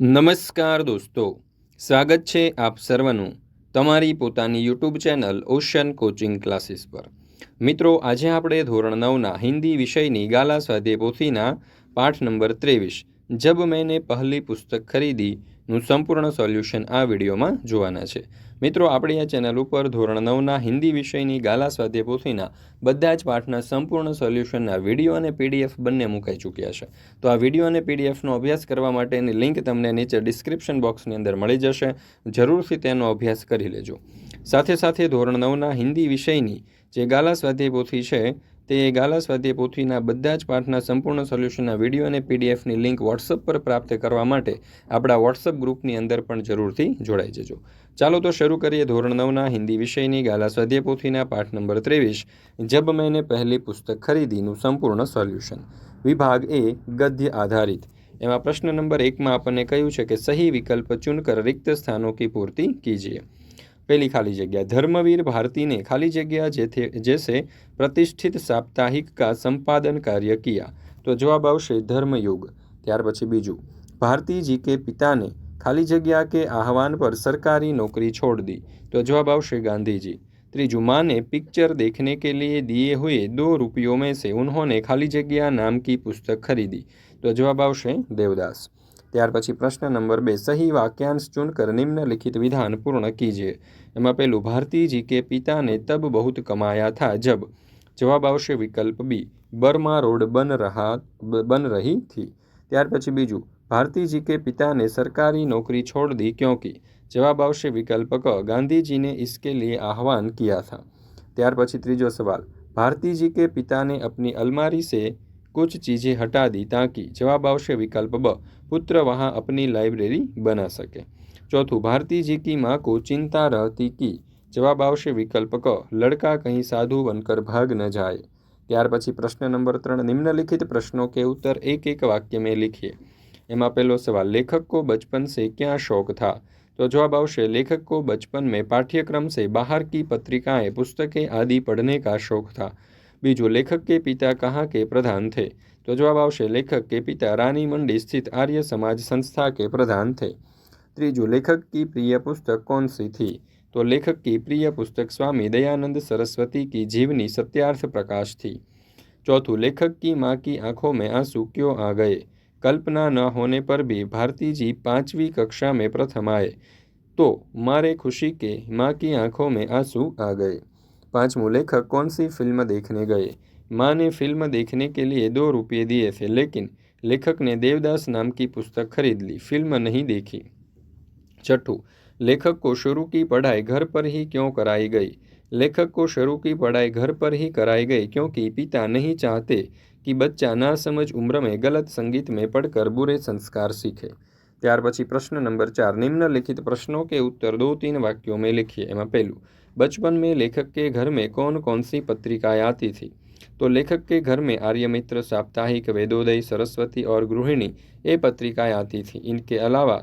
નમસ્કાર દોસ્તો, સ્વાગત છે આપ સર્વનું તમારી પોતાની YouTube channel ocean coaching classes પર. મિત્રો, આજે આપણે ધોરણ નવના હિન્દી વિષયની ગાલા સ્વાધ્યાય પોથીના પાઠ નંબર ત્રેવીસ, જબ મેને પહેલી પુસ્તક ખરીદીનું સંપૂર્ણ સોલ્યુશન આ વિડીયોમાં જોવાના છે. મિત્રો, આપણી આ ચેનલ ઉપર ધોરણ નવના હિન્દી વિષયની ગાલા સ્વાધ્યાય પોથીના બધા જ પાઠના સંપૂર્ણ સોલ્યુશનના વીડિયો અને પીડીએફ બંને મુકાઈ ચૂક્યા છે. તો આ વીડિયો અને પીડીએફનો અભ્યાસ કરવા માટેની લિંક તમને નીચે ડિસ્ક્રિપ્શન બોક્સની અંદર મળી જશે. જરૂરથી તેનો અભ્યાસ કરી લેજો. સાથે સાથે ધોરણ નવના હિન્દી વિષયની જે ગાલા સ્વાધ્યાય પોથી છે તે ગાલા સ્વાધ્યાય પોથીના બધા જ પાઠના સંપૂર્ણ સોલ્યુશનના વીડિયો અને પીડીએફની લિંક વોટ્સઅપ પર પ્રાપ્ત કરવા માટે આપણા વોટ્સઅપ ગ્રુપની અંદર પણ જરૂરથી જોડાઈ જજો. ચાલો તો શરૂ કરીએ ધોરણ નવના હિન્દી વિષયની ગાલા સ્વાધ્યાય પોથીના પાઠ નંબર ત્રેવીસ, જબ મેને પહેલી પુસ્તક ખરીદીનું સંપૂર્ણ સોલ્યુશન? વિભાગ એ, ગદ્ય આધારિત. એમાં પ્રશ્ન નંબર એકમાં આપણને કહ્યું છે કે સહી વિકલ્પ ચૂનકર રિક્ત સ્થાનો કી પૂર્તિ કીજીએ. पहली खाली जगह। धर्मवीर भारती ने खाली जगह जैसे प्रतिष्ठित साप्ताहिक का संपादन कार्य किया। तो जवाब आवश्य धर्मयुग। त्यार बीजू। भारती जी के पिता ने खाली जगह के आह्वान पर सरकारी नौकरी छोड़ दी। तो जवाब आवश्य गांधी जी तीजु माँ ने पिक्चर देखने के लिए दिए हुए दो रुपयों में से उन्होंने खाली जगह नाम की पुस्तक खरीदी। तो जवाब आवश्य देवदास। त्यार प्रश्न नंबर बे। सही वाक्यांश चुनकर निम्नलिखित विधान पूर्ण कीजिए। એમાં પહેલું ભારતી જી કે પિતા ને તબ બહુત કમાયા થા જબ જવાબ આવશે વિકલ્પ બી બર્મા રોડ બન રહા બન રહી थी ત્યાર પછી બીજું भारती जी के पिता ने सरकारी नौकरी छोड़ दी क्योंकि जवाब आवश्य विकल्प क गांधी जी ने इसके लिए आह्वान किया था ત્યાર પછી ત્રીજો સવાલ भारती जी के पिता ने अपनी अलमारी से कुछ चीज़ें हटा दी ताकि जवाब आवश्य विकल्प ब पुत्र वहाँ अपनी लाइब्रेरी बना सके चौथों भारती जी की माँ को चिंता रहती कि जवाब आवश्य विकल्प क लड़का कहीं साधु बनकर भाग न जाए ત્યાર પછી પ્રશ્ન નંબર ત્રણ निम्नलिखित प्रश्नों के उत्तर एक एक वाक्य में लिखिए એમાં પહેલો સવાલ लेखक को बचपन से क्या शौक था तो जवाब आवश्य लेखक को बचपन में पाठ्यक्रम से बाहर की पत्रिकाएं पुस्तकें आदि पढ़ने का शौक था बीजू लेखक के पिता कहाँ के प्रधान थे तो जवाब आवश्य लेखक के पिता रानी मंडी स्थित आर्य समाज संस्था के प्रधान थे त्रीजू लेखक की प्रिय पुस्तक कौन सी थी तो लेखक की प्रिय पुस्तक स्वामी दयानंद सरस्वती की जीवनी सत्यार्थ प्रकाश थी चौथों लेखक की माँ की आँखों में आँसू क्यों आ गए कल्पना न होने पर भी भारती जी पांचवी कक्षा में प्रथम आए तो मारे खुशी के माँ की आँखों में आँसू आ गए पांचवों लेखक कौन सी फ़िल्म देखने गए माँ ने फ़िल्म देखने के लिए दो रुपये दिए थे लेकिन लेखक ने देवदास नाम की पुस्तक खरीद ली फ़िल्म नहीं देखी छठू लेखक को शुरू की पढ़ाई घर पर ही क्यों कराई गई लेखक को शुरू की पढ़ाई घर पर ही कराई गई क्योंकि पिता नहीं चाहते कि बच्चा ना समझ उम्र में गलत संगीत में पढ़कर बुरे संस्कार सीखे ત્યાર પછી પ્રશ્ન નંબર ચાર निम्नलिखित प्रश्नों के उत्तर दो तीन वाक्यों में लिखिए એમાં પહેલું बचपन में लेखक के घर में कौन कौन सी पत्रिकाएं आती थी तो लेखक के घर में आर्यमित्र साप्ताहिक वेदोदय सरस्वती और गृहिणी ये पत्रिकाएं आती थी इनके अलावा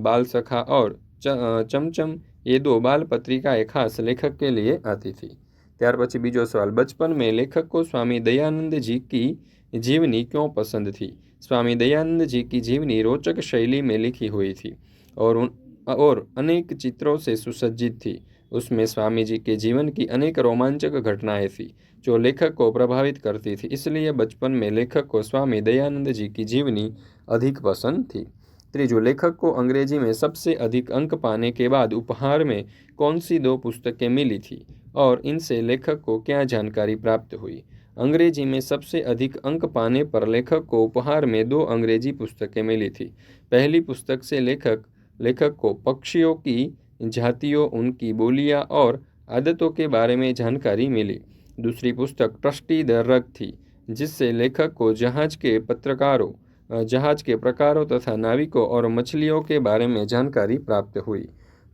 बाल सखा और चमचम ये दो बाल पत्रिकाएं खास लेखक के लिए आती थी ત્યાર પછી બીજો સવાલ बचपन में लेखक को स्वामी दयानंद जी की जीवनी क्यों पसंद थी स्वामी दयानंद जी की जीवनी रोचक शैली में लिखी हुई थी और उन और अनेक चित्रों से सुसज्जित थी उसमें स्वामी जी के जीवन की अनेक रोमांचक घटनाएं थी जो लेखक को प्रभावित करती थी इसलिए बचपन में लेखक को स्वामी दयानंद जी की जीवनी अधिक पसंद थी त्रिजु लेखक को अंग्रेज़ी में सबसे अधिक अंक पाने के बाद उपहार में कौन सी दो पुस्तकें मिली थी और इनसे लेखक को क्या जानकारी प्राप्त हुई? अंग्रेज़ी में सबसे अधिक अंक पाने पर लेखक को उपहार में दो अंग्रेज़ी पुस्तकें मिली थी। पहली पुस्तक से लेखक लेखक को पक्षियों की, जातियों, उनकी बोलियाँ और आदतों के बारे में जानकारी मिली। दूसरी पुस्तक ट्रस्टी द रग थी, जिससे लेखक को जहाज़ के पत्रकारों जहाज के प्रकारों तथा नाविकों और मछलियों के बारे में जानकारी प्राप्त हुई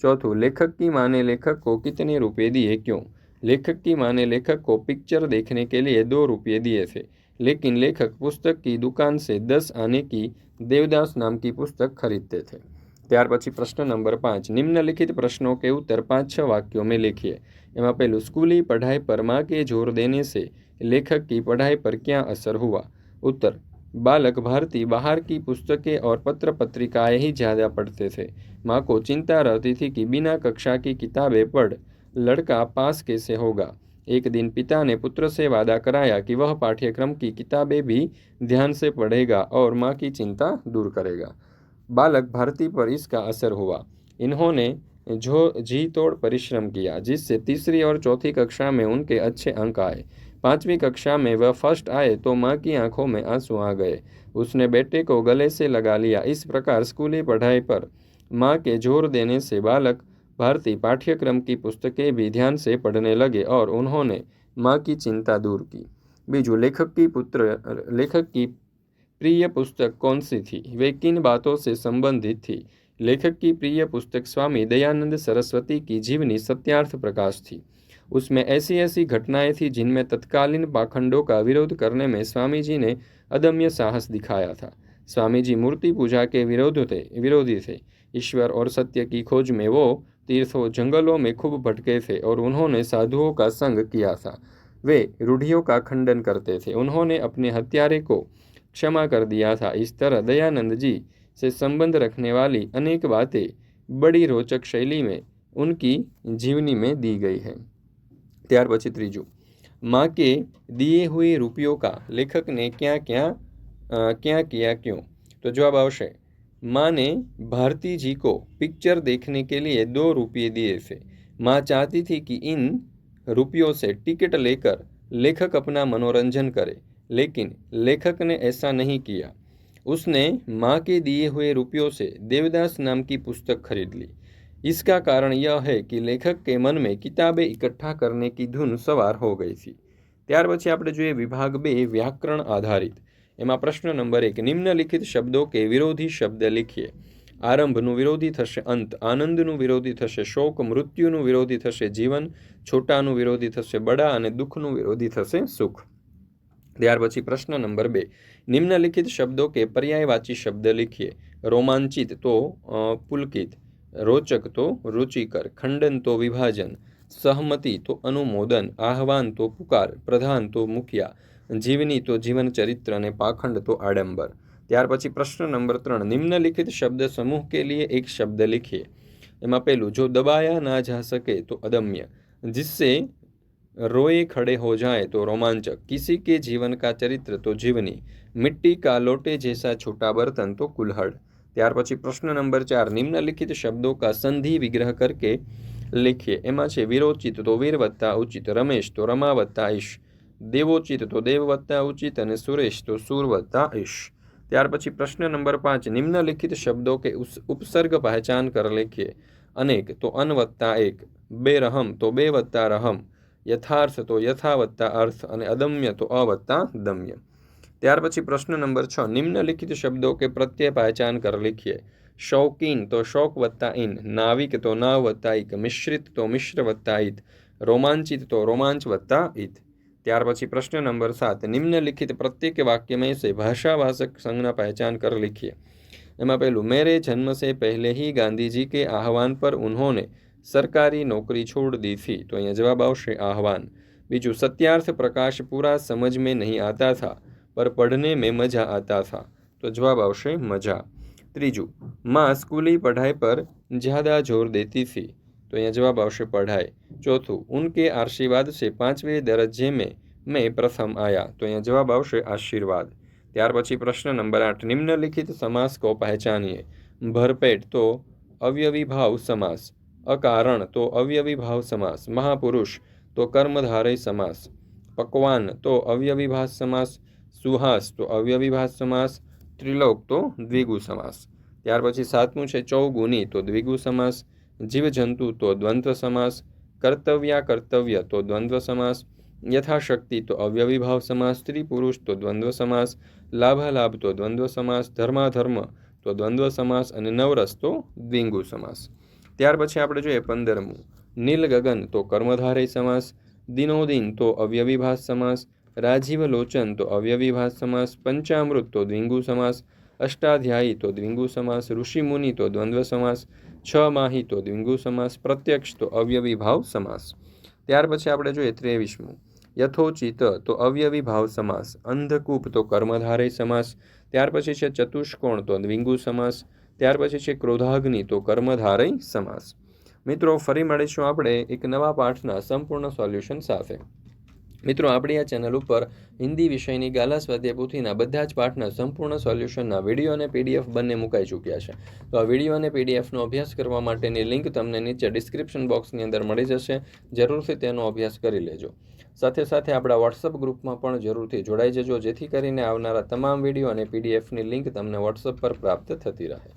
चौथों लेखक की माँ ने लेखक को कितने रुपए दिए क्यों लेखक की माँ ने लेखक को पिक्चर देखने के लिए दो रुपये दिए थे लेकिन लेखक पुस्तक की दुकान से दस आने की देवदास नाम की पुस्तक खरीदते थे ત્યાર પછી પ્રશ્ન નંબર પાંચ निम्नलिखित प्रश्नों के उत्तर पाँच छः वाक्यों में लिखिए એમાં પહેલું स्कूली पढ़ाई पर माँ के जोर देने से लेखक की पढ़ाई पर क्या असर हुआ उत्तर बालक भारती बाहर की पुस्तकें और पत्र पत्रिकाएँ ही ज़्यादा पढ़ते थे। माँ को चिंता रहती थी कि बिना कक्षा की किताबें पढ़, लड़का पास कैसे होगा? एक दिन पिता ने पुत्र से वादा कराया कि वह पाठ्यक्रम की किताबें भी ध्यान से पढ़ेगा और माँ की चिंता दूर करेगा। बालक भारती पर इसका असर हुआ। इन्होंने जो जी तोड़ परिश्रम किया, जिससे तीसरी और चौथी कक्षा में उनके अच्छे अंक आए। पांचवी कक्षा में वह फ़र्स्ट आए तो माँ की आँखों में आँसू आ गए। उसने बेटे को गले से लगा लिया। इस प्रकार स्कूली पढ़ाई पर माँ के ज़ोर देने से बालक भारती पाठ्यक्रम की पुस्तकें भी ध्यान से पढ़ने लगे और उन्होंने माँ की चिंता दूर की। बीजू, लेखक की पुत्र, लेखक की प्रिय पुस्तक कौन सी थी? वे किन बातों से संबंधित थी? लेखक की प्रिय पुस्तक स्वामी दयानंद सरस्वती की जीवनी सत्यार्थ प्रकाश थी। उसमें ऐसी ऐसी घटनाएँ थी जिनमें तत्कालीन पाखंडों का विरोध करने में स्वामी जी ने अदम्य साहस दिखाया था। स्वामी जी मूर्ति पूजा के विरोध थे, विरोधी थे। ईश्वर और सत्य की खोज में वो तीर्थों जंगलों में खूब भटके थे और उन्होंने साधुओं का संग किया था। वे रूढ़ियों का खंडन करते थे। उन्होंने अपने हत्यारे को क्षमा कर दिया था। इस तरह दयानंद जी से संबंध रखने वाली अनेक बातें बड़ी रोचक शैली में उनकी जीवनी में दी गई है। ત્યાર પછી ત્રીજું माँ के दिए हुए रुपयों का लेखक ने क्या क्या क्या किया क्यों तो जवाब आवश्य माँ ने भारती जी को पिक्चर देखने के लिए दो रुपये दिए थे माँ चाहती थी कि इन रुपयों से टिकट लेकर लेखक अपना मनोरंजन करे लेकिन लेखक ने ऐसा नहीं किया उसने माँ के दिए हुए रुपयों से देवदास नाम की पुस्तक खरीद ली इसका कारण यह है कि लेखक के मन में किताबें इकट्ठा करने की धुन सवार हो गई थी ત્યાર પછી આપણે જોઈએ વિભાગ બે વ્યાકરણ આધારિત એમાં પ્રશ્ન નંબર એક નિમ્નલિખિત શબ્દો કે વિરોધી શબ્દ લીખીએ આરંભનું વિરોધી થશે અંત આનંદનું વિરોધી થશે શોક મૃત્યુનું વિરોધી થશે જીવન છોટાનું વિરોધી થશે બડા અને દુઃખનું વિરોધી થશે સુખ ત્યાર પછી પ્રશ્ન નંબર બે નિમ્નલિખિત શબ્દો કે પર્યાયવાચી શબ્દ લીખીએ રોમાંચિત તો પુલકિત રોચક તો રુચિકર ખંડન તો વિભાજન સહમતિ તો અનુમોદન આહવાન તો પુકાર પ્રધાન તો મુખિયા જીવની તો જીવન ચરિત્ર અને પાખંડ તો આડંબર ત્યાર પછી પ્રશ્ન નંબર ત્રણ નિમ્નલિખિત શબ્દ સમૂહ કે લીએ એક શબ્દ લીખીએ એમાં પહેલું જો દબાયા ના જા શકે તો અદમ્ય जिससे रोए खड़े हो जाए तो रोमांचक किसी के जीवन का चरित्र तो जीवनी मिट्टी का लोटे जैसा छोटा बर्तन तो कुल्हड़ ત્યાર પછી પ્રશ્ન નંબર ચાર નિમ્નલિખિત શબ્દો કા સંધિ વિગ્રહ કરકે લખીએ એમાં છે વિરોચિત તો વીર વત્તા ઉચિત રમેશ તો રમા વત્તા ઈશ દેવોચિત તો દેવ વત્તા ઉચિત અને સુરેશ તો સુર વત્તા ઈશ ત્યાર પછી પ્રશ્ન નંબર પાંચ નિમ્નલિખિત શબ્દો કે ઉપસર્ગ પહેચાન કર લખીએ અનેક તો અન વત્તા એક બે રહમ તો બે વત્તા રહમ યથાર્થ તો યથા વત્તા અર્થ અને અદમ્ય તો અ વત્તા દમ્ય ત્યાર પછી પ્રશ્ન નંબર છ નિમ્નલિખિત શબ્દો કે પ્રત્યય પહેચાન કર લીખીએ શૌકીન તો શોક વત્તા ઇન નાવિક તો નાવ વત્તા ઇક મિશ્રિત તો મિશ્ર વત્તા ઇત રોમાંચિત તો રોમાંચ વત્તા ઇત ત્યાર પછી પ્રશ્ન નંબર સાત નિમ્નલિખિત પ્રત્યેક વાક્ય में से भाषावाचक संज्ञा पहचान कर लिखिए એમાં પહેલું મેરે જન્મ से पहले ही गांधी जी के आह्वान पर उन्होंने सरकारी नौकरी छोड़ दी थी तो અહીંયા જવાબ આવશે આહવાન બીજું સત્યાર્થ પ્રકાશ પૂરા સમજ में नहीं आता था पर पढ़ने में मज़ा आता था। तो जवाब आवश्य मज़ा। तीजू माँ स्कूली पढ़ाई पर ज़्यादा ज़ोर देती थी। तो यह जवाब आवश्य पढ़ाई। चौथू, उनके आशीर्वाद से पांचवे दरजे में मैं प्रथम आया। तो यह जवाब आवश्य आशीर्वाद। त्यार प्रश्न नंबर आठ, निम्नलिखित समास को पहचानिए। भरपेट तो अव्यवी भाव समास, अकारण तो अव्यवी भाव समास, महापुरुष तो कर्मधारय समास, पकवान तो अव्यविभाव समास સુહાસ, તો અવ્યવિભાસ સમાસ, ત્રિલોક, તો દ્વિગુ સમાસ. ત્યાર પછી સાતમું છે ચૌગુની, તો દ્વિગુ સમાસ. જીવજંતુ, તો દ્વંદ્વ સમાસ. કર્તવ્યા, કર્તવ્ય, તો દ્વંદ્વ સમાસ. યથાશક્તિ, તો અવ્યવિભાવ સમાસ. સ્ત્રી પુરુષ તો દ્વંદ્વ સમાસ. લાભાલાભ, તો દ્વંદ્વ સમાસ. ધર્માધર્મ, તો દ્વંદ્વ સમાસ. અને નવરસ, તો દ્વિંગુ સમાસ. ત્યાર પછી આપણે જોઈએ પંદરમું. નીલગગન, તો કર્મધારય સમાસ. દિનોદિન, તો અવ્યવિભાસ સમાસ. રાજીવ લોચન તો અવ્યવિભાસ સમાસ, પંચામૃત તો દ્વિંગુ સમાસ, અષ્ટાધ્યાયી તો દ્વિંગુ સમાસ, ઋષિમુનિ તો દ્વંદ્વ સમાસ, છ માહી તો દ્વિંગુ સમાસ, પ્રત્યક્ષ તો અવ્યવિભાવ સમાસ. ત્યાર પછી આપણે જોઈએ ત્રેવીસમું. યથોચિત તો અવ્યવિભાવ સમાસ, અંધકૂપ તો કર્મધારય સમાસ, ત્યાર પછી છે ચતુષ્કોણ તો દ્વિંગુ સમાસ, ત્યાર પછી છે ક્રોધાગ્નિ તો કર્મધારય સમાસ. મિત્રો, ફરી મળીશું આપણે એક નવા પાઠના સંપૂર્ણ સોલ્યુશન સાથે. મિત્રો, આપણી આ ચેનલ ઉપર હિન્દી વિષયની ગાલા સ્વાધ્યાય પોથીના બધા જ પાઠના સંપૂર્ણ સોલ્યુશનના વીડિયો અને પીડીએફ બંને મુકાઈ ચૂક્યા છે. તો આ વીડિયો અને પીડીએફનો અભ્યાસ કરવા માટેની લિંક તમને નીચે ડિસ્ક્રિપ્શન બોક્સની અંદર મળી જશે. જરૂરથી તેનો અભ્યાસ કરી લેજો. સાથે સાથે આપણા વોટ્સઅપ ગ્રુપમાં પણ જરૂરથી જોડાઈ જજો, જેથી કરીને આવનારા તમામ વીડિયો અને પીડીએફની લિંક તમને વોટ્સઅપ પર પ્રાપ્ત થતી રહે.